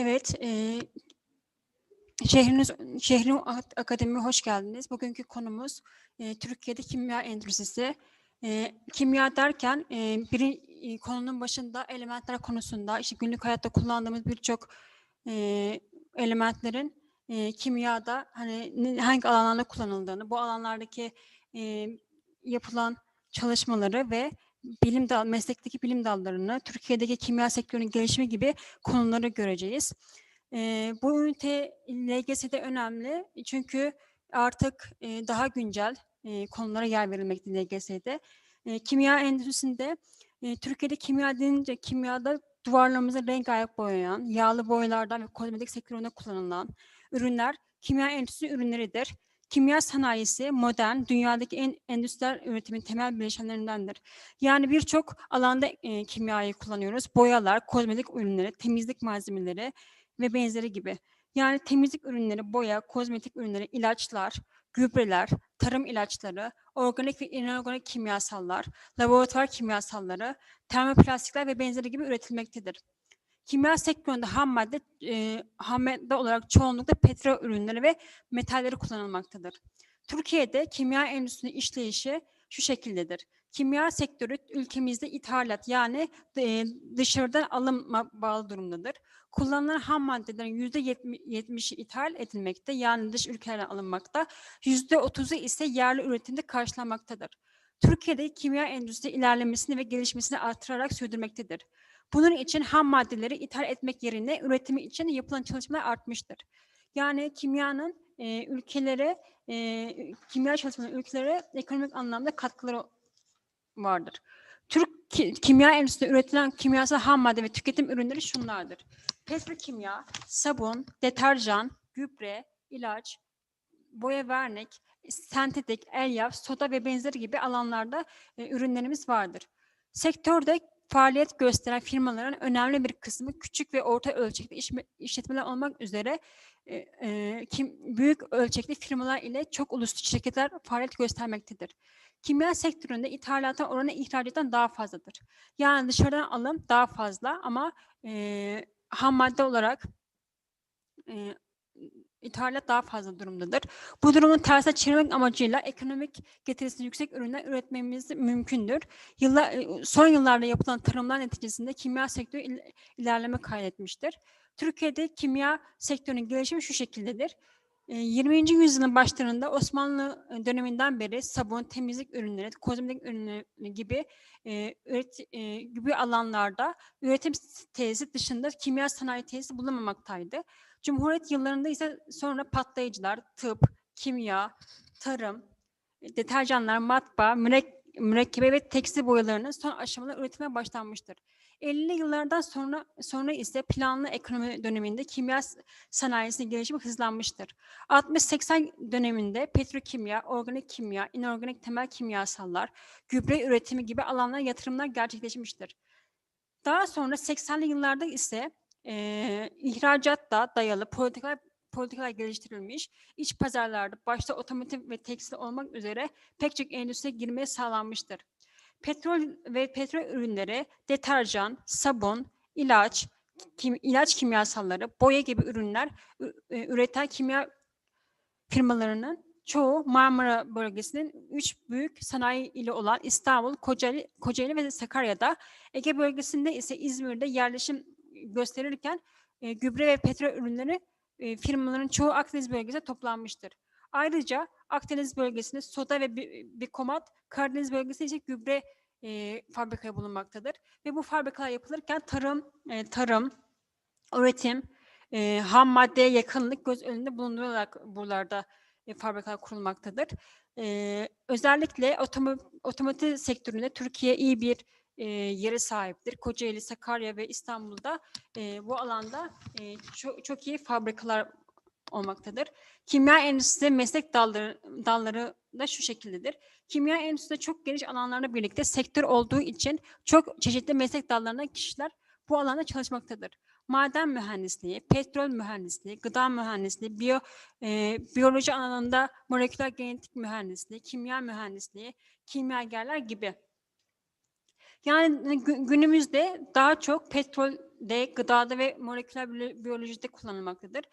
Evet, eee şehriniz Şehrin Ak Akademi'ye hoş geldiniz. Bugünkü konumuz, eee, Türkiye'de kimya endüstrisi. Eee, kimya derken, eee, biri iii, konunun başında elementler konusunda, işte, günlük hayatta kullandığımız birçok, eee, elementlerin, eee, kimyada, hani, hangi alanlarda kullanıldığını, bu alanlardaki, eee, yapılan çalışmaları ve bilim dal meslekteki bilim dallarını, Türkiye'deki kimya sektörünün gelişimi gibi konuları göreceğiz. Eee, bu ünite LGS'de önemli çünkü artık, eee, daha güncel, eee, konulara yer verilmekte LGS'de. Eee, kimya endüstrisinde, eee, Türkiye'de kimya denince kimyada duvarlarımızı rengarenk boyayan, yağlı boyalardan ve kozmetik sektöründe kullanılan ürünler kimya endüstri ürünleridir. Kimya sanayisi modern, dünyadaki en endüstriyel üretimin temel bileşenlerindendir. Yani birçok alanda, eee, kimyayı kullanıyoruz. Boyalar, kozmetik ürünleri, temizlik malzemeleri ve benzeri gibi. Yani temizlik ürünleri, boya, kozmetik ürünleri, ilaçlar, gübreler, tarım ilaçları, organik ve inorganik kimyasallar, laboratuvar kimyasalları, termoplastikler ve benzeri gibi üretilmektedir. Kimya sektöründe hammadde, eee, hammadde olarak çoğunlukla petrol ürünleri ve metalleri kullanılmaktadır. Türkiye'de kimya endüstrisinin işleyişi şu şekildedir. Kimya sektörü ülkemizde ithalat yani, eee, dışarıdan alıma bağlı durumdadır. Kullanılan ham maddelerin yüzde yetmi %70'i ithal edilmekte yani dış ülkelerden alınmakta, %30'u ise yerli üretimde karşılanmaktadır. Türkiye'de kimya endüstrisi ilerlemesini ve gelişmesini artırarak sürdürmektedir. Bunun için ham maddeleri ithal etmek yerine üretimi için yapılan çalışmalar artmıştır. Yani kimyanın, eee, ülkelere, eee, kimya çalışmalarının ülkelere ekonomik anlamda katkıları vardır. Türk ki kimya endüstrisinde üretilen kimyasal ham madde ve tüketim ürünleri şunlardır: petrokimya, sabun, deterjan, gübre, ilaç, boya vernik, sentetik, elyaf, soda ve benzeri gibi alanlarda, eee, ürünlerimiz vardır. Sektörde faaliyet gösteren firmaların önemli bir kısmı küçük ve orta ölçekli işletmeler olmak üzere, eee, eee, kim büyük ölçekli firmalar ile çok uluslu şirketler faaliyet göstermektedir. Kimya sektöründe ithalatın oranı ihracattan daha fazladır. Yani dışarıdan alım daha fazla ama, eee, ham madde olarak, eee, ithalat daha fazla durumdadır. Bu durumun tersine çevirmek amacıyla ekonomik getirisi yüksek ürünler üretmemiz mümkündür. Yıllar eee, son yıllarda yapılan tarımlar neticesinde kimya sektörü il ilerleme kaydetmiştir. Türkiye'de kimya sektörünün gelişimi şu şekildedir. Eee, 20. yüzyılın başlarında Osmanlı döneminden beri sabun, temizlik ürünleri, kozmetik ürünleri gibi, üret gibi alanlarda üretim tesisi dışında kimya sanayi tesisi bulunmamaktaydı. Cumhuriyet yıllarında ise sonra patlayıcılar, tıp, kimya, tarım, deterjanlar, matbaa, mürek mürekkebe ve tekstil boyalarının son aşamalarda üretime başlanmıştır. 50'li yıllardan sonra sonra ise planlı ekonomi döneminde kimya sanayisinin gelişimi hızlanmıştır. 60-80 döneminde petrokimya, organik kimya, inorganik temel kimyasallar, gübre üretimi gibi alanlara yatırımlar gerçekleşmiştir. Daha sonra 80'li yıllarda ise, eee, ihracata dayalı politikalar politikalar geliştirilmiş, iç pazarlarda başta otomotiv ve tekstil olmak üzere pek çok endüstriye girmesi sağlanmıştır. Petrol ve petrol ürünleri, deterjan, sabun, ilaç, kim ilaç kimyasalları, boya gibi ürünler eee, üreten kimya firmalarının çoğu Marmara Bölgesi'nin 3 büyük sanayi ili olan İstanbul, Kocaeli Kocaeli ve Sakarya'da, Ege Bölgesi'nde ise İzmir'de yerleşim gösterirken, eee, gübre ve petrol ürünleri, eee, firmaların çoğu Akdeniz bölgesinde toplanmıştır. Ayrıca Akdeniz bölgesinde soda ve bi bikomat, Karadeniz bölgesinde ise gübre, eee, fabrikaları bulunmaktadır ve bu fabrikalar yapılırken tarım, eee, tarım, üretim, eee, ham maddeye yakınlık göz önünde bulundurularak buralarda, eee, fabrikalar kurulmaktadır. Eee, özellikle otomo otomotiv sektöründe Türkiye iyi bir, eee, yere sahiptir. Kocaeli, Sakarya ve İstanbul'da, eee, bu alanda, eee, çok çok iyi fabrikalar olmaktadır. Kimya endüstrisi meslek dalları dalları da şu şekildedir. Kimya endüstrisinde çok geniş alanlarla birlikte sektör olduğu için çok çeşitli meslek dallarından kişiler bu alanda çalışmaktadır. Maden mühendisliği, petrol mühendisliği, gıda mühendisliği, biyo eee, biyoloji alanında moleküler genetik mühendisliği, kimya mühendisliği, kimyagerler gibi. Yani gü günümüzde daha çok petrol de gıdada ve moleküler biyo- biyolojide kullanılmaktadır.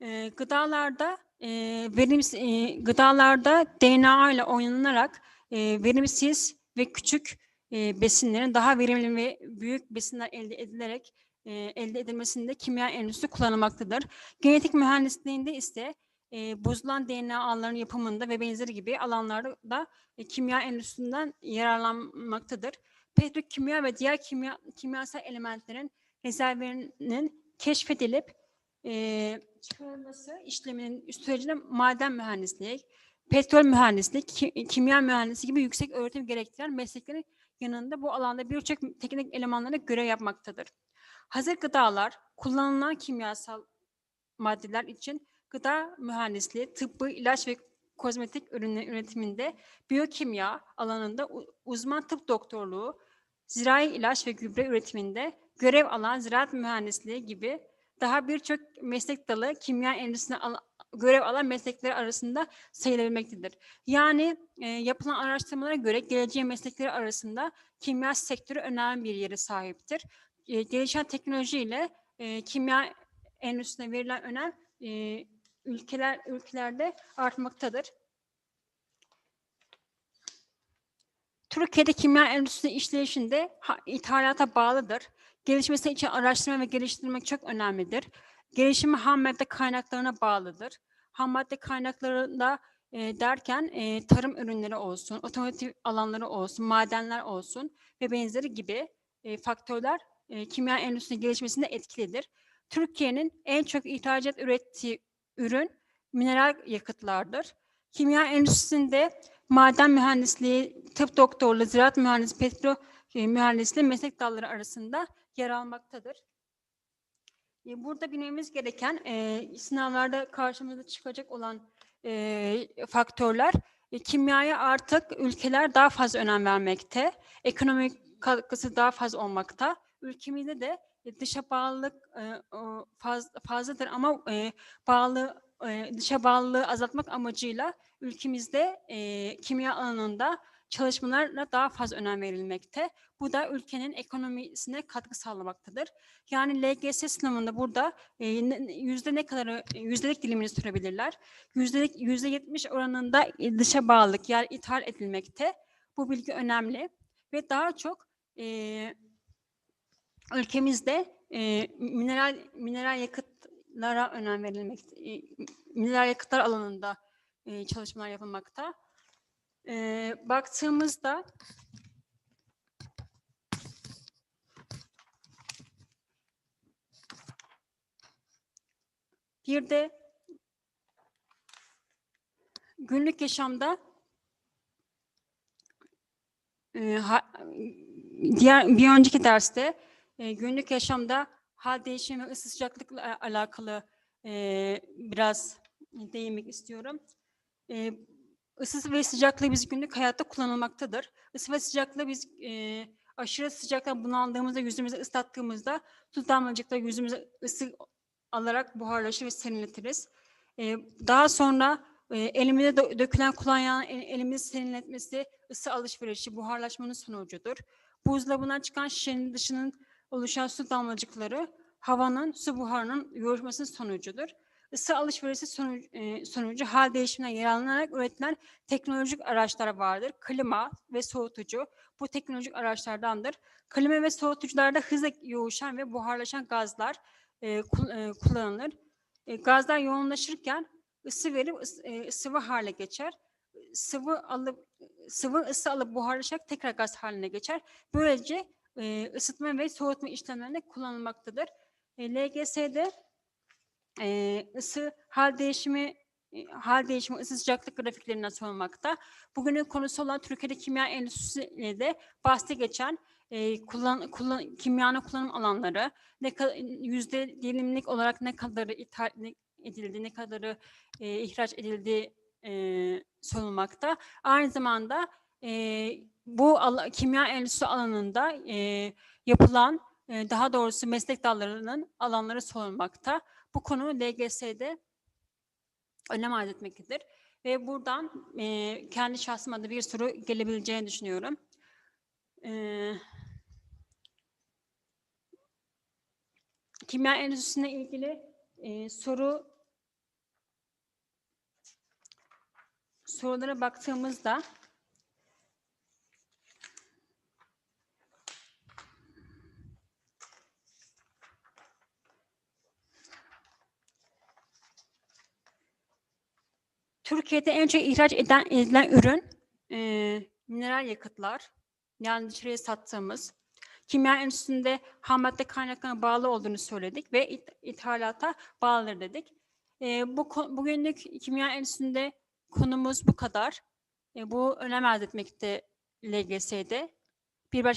E, gıdalarda e, verimsiz e, gıdalarda DNA ile oynanarak e, verimsiz ve küçük e, besinlerin daha verimli ve büyük besinler elde edilerek e, elde edilmesinde kimya endüstrisi kullanılmaktadır. Genetik mühendisliğinde ise e, bozulan DNA ağlarının yapımında ve benzeri gibi alanlarda da e, kimya endüstrisinden yararlanmaktadır. Petrokimya ve diğer kimya, kimyasal elementlerin rezervlerinin keşfedilip e, çıkarılması işleminin sürecinde maden mühendisliği, petrol mühendisliği, ki- kimya mühendisliği gibi yüksek öğretim gerektiren mesleklerin yanında bu alanda birçok teknik elemanlara görev yapmaktadır. Hazır gıdalar, kullanılan kimyasal maddeler için gıda mühendisliği, tıbbı, ilaç ve kozmetik ürünler üretiminde biyokimya alanında uzman tıp doktorluğu, zirai ilaç ve gübre üretiminde görev alan ziraat mühendisliği gibi daha birçok meslek dalı kimya endüstrisine al- görev alan meslekler arasında sayılabilmektedir. Yani e, yapılan araştırmalara göre geleceğin meslekleri arasında kimya sektörü önemli bir yere sahiptir. E, gelişen teknolojiyle e, kimya endüstrisine verilen önem e, ülkeler ülkelerde artmaktadır. Türkiye'de kimya endüstrisi işleyişinde ha- ithalata bağlıdır. Gelişmesi için araştırma ve geliştirmek çok önemlidir. Gelişimi ham madde kaynaklarına bağlıdır. Ham madde kaynaklarında e, derken e, tarım ürünleri olsun, otomotiv alanları olsun, madenler olsun ve benzeri gibi e, faktörler e, kimya endüstrisinin gelişmesinde etkilidir. Türkiye'nin en çok ihracat ürettiği ürün mineral yakıtlardır. Kimya endüstrisinde maden mühendisliği, tıp doktorluğu, ziraat mühendisliği, petro e, mühendisliği meslek dalları arasında yer almaktadır. E, Burada bilmemiz gereken e, sınavlarda karşımıza çıkacak olan e, faktörler e, kimyaya artık ülkeler daha fazla önem vermekte. Ekonomik katkısı daha fazla olmakta. Ülkemizde de dışa bağlılık e, faz, fazladır ama e, bağlı e, dışa bağlılığı azaltmak amacıyla ülkemizde e, kimya alanında çalışmalarla daha fazla önem verilmekte. Bu da ülkenin ekonomisine katkı sağlamaktadır. Yani LGS sınavında burada e, yüzde ne kadar yüzdelik dilimini sürebilirler. Yüzdelik yüzde yetmiş oranında e, dışa bağlılık yani ithal edilmekte. Bu bilgi önemli ve daha çok e, ülkemizde e, mineral mineral yakıtlara önem verilmekte. E, mineral yakıtlar alanında e, çalışmalar yapılmakta. E, baktığımızda bir de günlük yaşamda e, ha- diğer bir önceki derste e, günlük yaşamda hal değişimi ısı sıcaklıkla a- alakalı e, biraz değinmek istiyorum. E, ısı ve sıcaklığı biz günlük hayatta kullanılmaktadır. Isı ve sıcaklığı biz e, aşırı sıcaktan bunaldığımızda, yüzümüzü ıslattığımızda su damlacıkla yüzümüze ısı alarak buharlaşır ve serinletiriz. E, daha sonra e, elimize dö- dökülen kullanılan elimizi serinletmesi ısı alışverişi, buharlaşmanın sonucudur. Buzdolabından çıkan şişenin dışının oluşan su damlacıkları havanın su buharının yoğuşmasının sonucudur. Isı alışverişi sonucu, e, sonucu hal değişiminden yararlanarak üretilen teknolojik araçlar vardır. Klima ve soğutucu bu teknolojik araçlardandır. Klima ve soğutucularda hızla yoğuşan ve buharlaşan gazlar e, e, kullanılır. E, gazlar yoğunlaşırken ısı verip ıs- e, sıvı hale geçer. Sıvı alıp sıvı ısı alıp buharlaşarak tekrar gaz haline geçer. Böylece e, ısıtma ve soğutma işlemlerinde kullanılmaktadır. E, LGS'de e, ısı hal değişimi e, hal değişimi ısı sıcaklık grafiklerinden sorulmakta. Bugünün konusu olan Türkiye'de kimya endüstrisiyle de bahsi geçen e, kullan, kullan, kimyanın kullanım alanları, ne yüzde dilimlik olarak ne kadarı ithal edildi, ne kadarı e, ihraç edildi e, sorulmakta. Aynı zamanda e, bu kimya endüstrisi alanında e, yapılan e, daha doğrusu meslek dallarının alanları sorulmakta. Bu konu LGS'de önem arz etmektedir. Ve buradan e, kendi şahsıma da bir soru gelebileceğini düşünüyorum. E, kimya endüstrisine ilgili e, soru sorulara baktığımızda Türkiye'de en çok ihraç eden, edilen ürün e, mineral yakıtlar. Yani dışarıya sattığımız. Kimya endüstrisinde ham madde kaynaklarına bağlı olduğunu söyledik ve it- ithalata bağlıdır dedik. E, bu bugünlük kimya endüstrisinde konumuz bu kadar. E, bu önem arz etmekte LGS'de. Bir başka